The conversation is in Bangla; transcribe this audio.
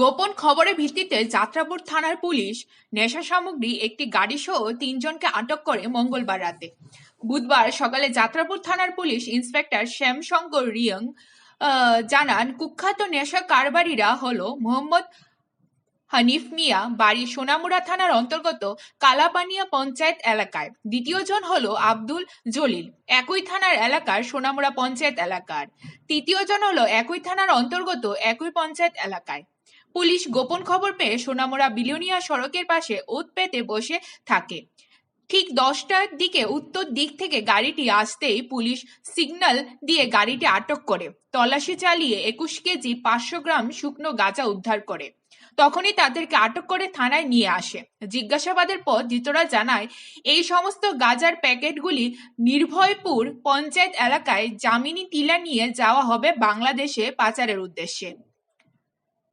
গোপন খবরের ভিত্তিতে যাত্রাপুর থানার পুলিশ নেশা সামগ্রী, একটি গাড়িসহ তিনজনকে আটক করে মঙ্গলবার রাতে। বুধবার সকালে যাত্রাপুর থানার পুলিশ ইন্সপেক্টর শ্যামশঙ্কর রিয়ং জানান, কুখ্যাত নেশা কারবারিরা হলো মোহাম্মদ হানিফ মিয়া, বাড়ি সোনামুড়া থানার অন্তর্গত কালাপানিয়া পঞ্চায়েত এলাকায়। দ্বিতীয়জন হল আব্দুল জলিল, একই থানার এলাকার সোনামুড়া পঞ্চায়েত এলাকার। তৃতীয়জন হল একই থানার অন্তর্গত একই পঞ্চায়েত এলাকায়। পুলিশ গোপন খবর পেয়ে সোনামুড়া বিলোনিয়া সড়কের পাশে ওত পেতে বসে থাকে। ঠিক দশটার দিকে উত্তর দিক থেকে গাড়িটি আসতেই পুলিশ সিগন্যাল দিয়ে গাড়িটি আটক করে। তল্লাশি চালিয়ে একুশ কেজি পাঁচশো গ্রাম শুকনো গাঁজা উদ্ধার করে। তখনই তাদেরকে আটক করে থানায় নিয়ে আসে। জিজ্ঞাসাবাদের পর ধৃতরা জানায়, এই সমস্ত গাজার প্যাকেটগুলি নির্ভয়পুর পঞ্চায়েত এলাকায় জামিনী টিলা নিয়ে যাওয়া হবে বাংলাদেশে পাচারের উদ্দেশ্যে।